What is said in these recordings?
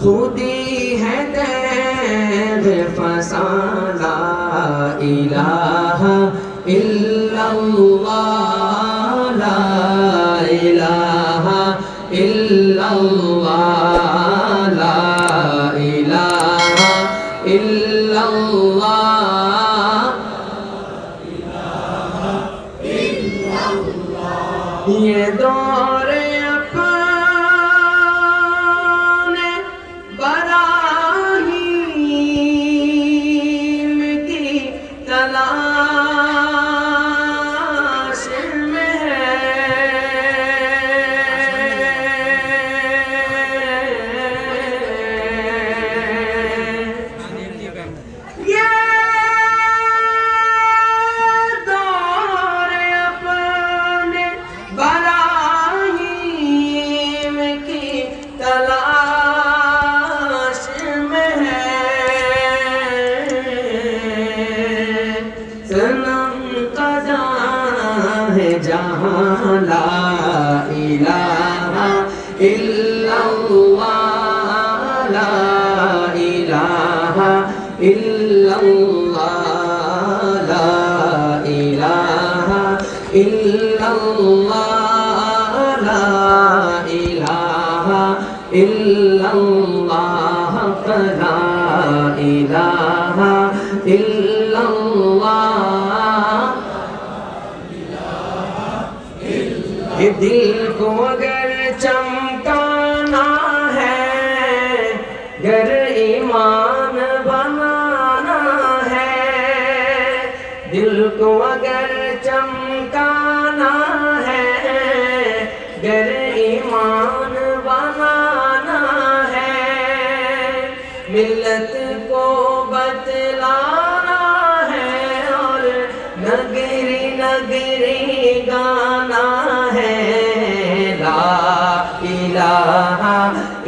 खुदी है दैद फसाना इलाहा इल्लल्लाह ला इलाहा इल्लल्लाह ला इलाहा इल्लल्लाह ये दौरे ہے جہاں لا الہ الا اللہ لا الہ الا اللہ لا الہ الا اللہ لا الہ الا اللہ لا الہ الا दिल को अगर चमकाना है, घर ईमान बनाना है। दिल को अगर चमकाना है, घर ईमान बनाना है। मिलत को बतलाना है और नगरी नगरी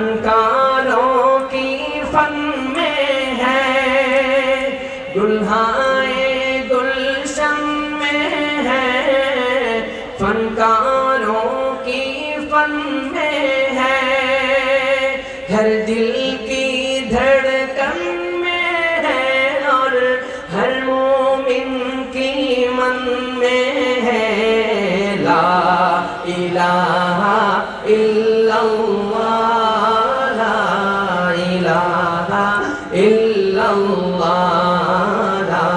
فنکاروں کی فن میں ہے۔ دلہائے گلشن میں ہے۔ فنکاروں کی فن میں ہے۔ ہر دل کی دھڑکن میں ہے اور ہر مومن کی من میں ہے۔ لا الہ ইল্লাল্লাহ, লা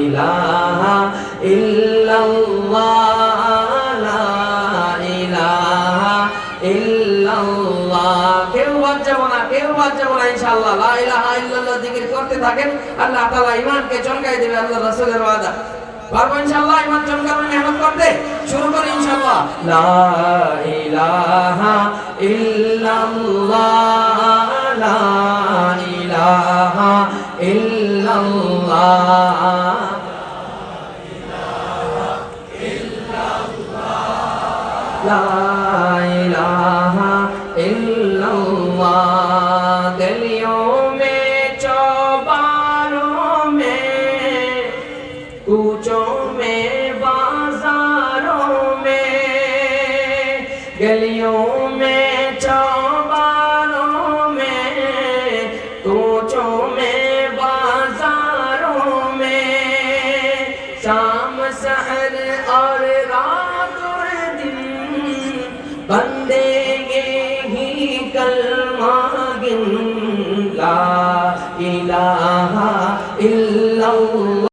ইলাহা ইল্লাল্লাহ, লা ইলাহা কেউ বাদ যাব না, কেউ বাদ যাব না লা ইলাহা জিকির করতে থাকেন, আল্লাহ তাআলা ঈমানকে চমকাই দেবে আল্লাহ রাসূলের ওয়াদা। পারব ইনশাআল্লাহ ঈমান চমকানো মেহনত করতে? শুরু করি ইনশাআল্লাহ। লা ইলাহা ইল্লাল্লাহ, লা لا إله إلا الله اليوم